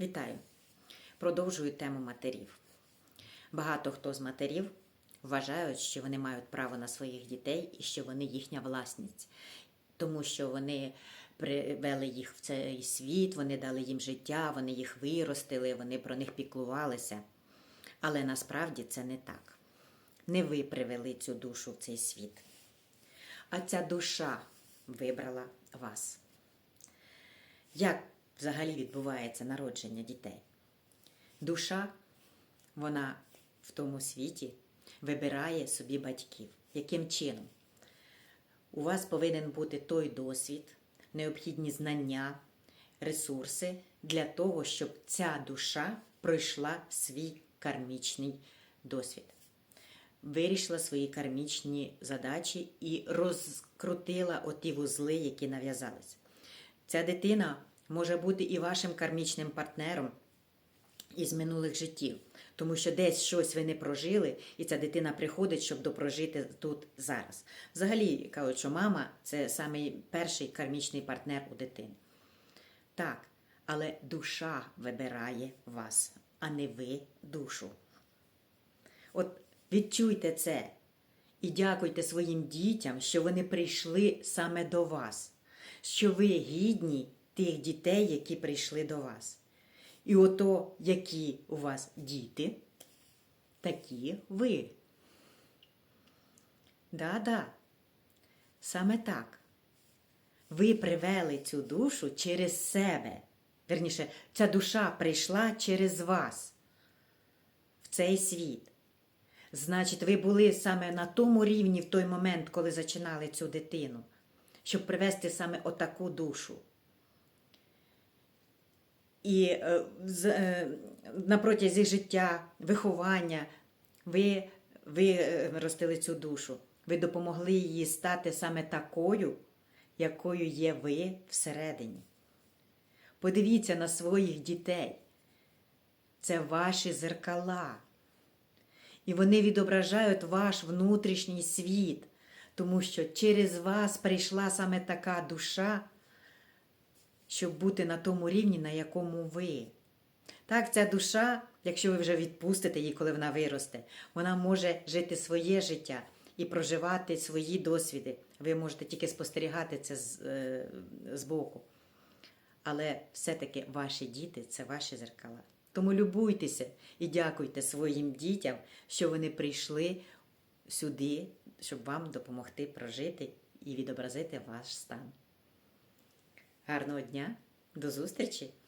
Вітаю! Продовжую тему матерів. Багато хто з матерів вважають, що вони мають право на своїх дітей і що вони їхня власність, тому що вони привели їх в цей світ, вони дали їм життя, вони їх виростили, вони про них піклувалися. Але насправді це не так. Не ви привели цю душу в цей світ, а ця душа вибрала вас. Як взагалі відбувається народження дітей? Душа, вона в тому світі вибирає собі батьків. Яким чином? У вас повинен бути той досвід, необхідні знання, ресурси для того, щоб ця душа пройшла свій кармічний досвід. Вирішила свої кармічні задачі і розкрутила оті вузли, які нав'язались. Ця дитина може бути і вашим кармічним партнером із минулих життів, тому що десь щось ви не прожили, і ця дитина приходить, щоб допрожити тут зараз. Взагалі кажуть, що мама це самий перший кармічний партнер у дитини. Так, але душа вибирає вас, а не ви душу. От відчуйте це і дякуйте своїм дітям, що вони прийшли саме до вас, що ви гідні тих дітей, які прийшли до вас. І ото, які у вас діти, такі ви. Да-да, саме так. Ви привели цю душу через себе. Верніше, ця душа прийшла через вас в цей світ. Значить, ви були саме на тому рівні в той момент, коли зачинали цю дитину, щоб привести саме отаку душу. І е, е, на протязі життя, виховання ви, ви е, ростили цю душу. Ви допомогли їй стати саме такою, якою є ви всередині. Подивіться на своїх дітей. Це ваші зеркала. І вони відображають ваш внутрішній світ, тому що через вас прийшла саме така душа, щоб бути на тому рівні, на якому ви. Так, ця душа, якщо ви вже відпустите її, коли вона виросте, вона може жити своє життя і проживати свої досвіди. Ви можете тільки спостерігати це з, е, збоку. Але все-таки ваші діти це ваші зеркала. Тому любуйтеся і дякуйте своїм дітям, що вони прийшли сюди, щоб вам допомогти прожити і відобразити ваш стан. Гарного дня, до зустрічі!